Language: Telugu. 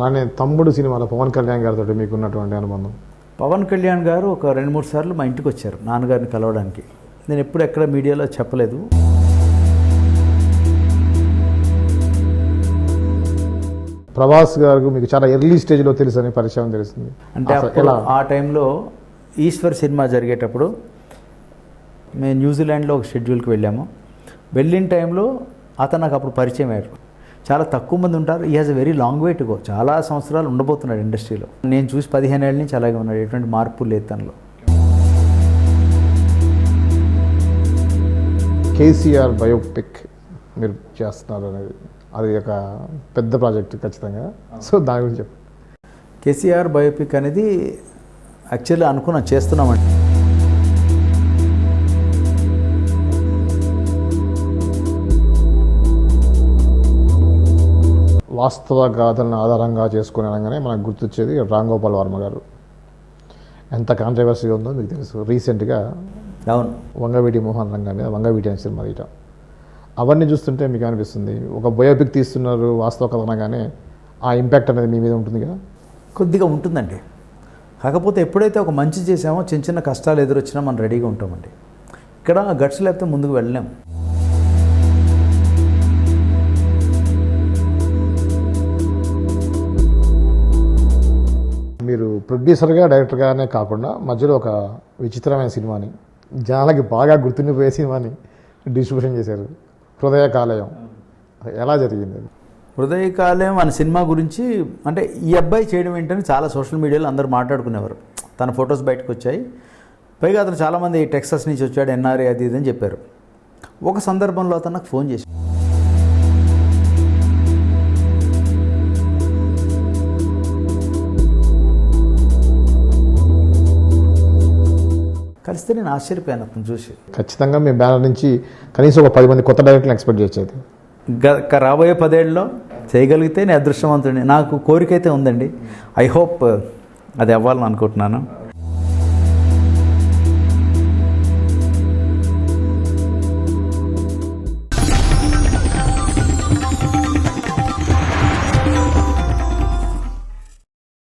అలానే తమ్ముడు సినిమాలో పవన్ కళ్యాణ్ గారితో మీకు ఉన్నటువంటి అనుబంధం? పవన్ కళ్యాణ్ గారు ఒక రెండు మూడు సార్లు మా ఇంటికి వచ్చారు నాన్నగారిని కలవడానికి. నేను ఎప్పుడు ఎక్కడ మీడియాలో చెప్పలేదు. ప్రభాస్ గారికి మీకు చాలా ఎర్లీ స్టేజ్లో తెలుసు అని పరిచయం తెలుస్తుంది. అంటే ఎలా? ఆ టైంలో ఈశ్వర్ సినిమా జరిగేటప్పుడు మేము న్యూజిలాండ్లో ఒక షెడ్యూల్కి వెళ్ళాము. వెళ్ళిన టైంలో అతను నాకు అప్పుడు పరిచయం అయ్యారు చాలా తక్కువ మంది ఉంటారు. ఈ has a very long way to go చాలా సంవత్సరాలు ఉండబోతున్నాడు ఇండస్ట్రీలో. నేను చూసి పదిహేను ఏళ్ళ నుంచి అలాగే ఉన్నాడు. ఎటువంటి మార్పు లేదు తనలో. కేసీఆర్ బయోపిక్ మీరు చేస్తున్నారు అనేది అది ఒక పెద్ద ప్రాజెక్ట్ ఖచ్చితంగా. సో దాని గురించి చెప్పండి. కేసీఆర్ బయోపిక్ అనేది యాక్చువల్లీ అనుకున్నాం చేస్తున్నామండి. వాస్తవ గాథలను ఆధారంగా చేసుకుని అనగానే మనకు గుర్తొచ్చేది రామ్ గోపాల్ వర్మ గారు. ఎంత కాంట్రవర్సీ ఉందో మీకు తెలుసు. రీసెంట్గా అవును. వంగవీటి మోహన్ రంగా మీద వంగవీటి అని సినిమా తీయటం. అవన్నీ చూస్తుంటే మీకు అనిపిస్తుంది ఒక బయోపిక్ తీస్తున్నారు వాస్తవ కథ అనగానే ఆ ఇంపాక్ట్ అనేది మీ మీద ఉంటుంది కదా? కొద్దిగా ఉంటుందండి. కాకపోతే ఎప్పుడైతే ఒక మంచి చేసామో చిన్న చిన్న కష్టాలు ఎదురొచ్చినా మనం రెడీగా ఉంటామండి. ఇక్కడ గట్స్ లేకపోతే ముందుకు వెళ్ళలేం. మీరు ప్రొడ్యూసర్గా డైరెక్టర్గానే కాకుండా మధ్యలో ఒక విచిత్రమైన సినిమాని జనాలకి బాగా గుర్తుండిపోయే సినిమాని డిస్ట్రిబ్యూషన్ చేశారు. హృదయ కాలేయం. ఎలా జరిగింది? అది హృదయకాలం అనే సినిమా గురించి అంటే ఈ అబ్బాయి చేయడం ఏంటని చాలా సోషల్ మీడియాలో అందరూ మాట్లాడుకునేవారు. తన ఫొటోస్ బయటకు వచ్చాయి పైగా అతను చాలామంది టెక్సస్ నుంచి వచ్చాడు ఎన్ఆర్ఏ అది ఇది అని చెప్పారు. ఒక సందర్భంలో అతను నాకు ఫోన్ చేసి కలిస్తే నేను ఆశ్చర్యపోయాను అతను చూసి. ఖచ్చితంగా మీ బ్యానర్ నుంచి కనీసం ఒక పది మంది కొత్త డైరెక్టర్లు ఎక్స్పెక్ట్ చేసేది రాబోయే పదేళ్ళలో చేయగలిగితే నేను అదృష్టవంతుడిని. నాకు కోరిక అయితే ఉందండి. ఐ హోప్ అది అవ్వాలని అనుకుంటున్నాను.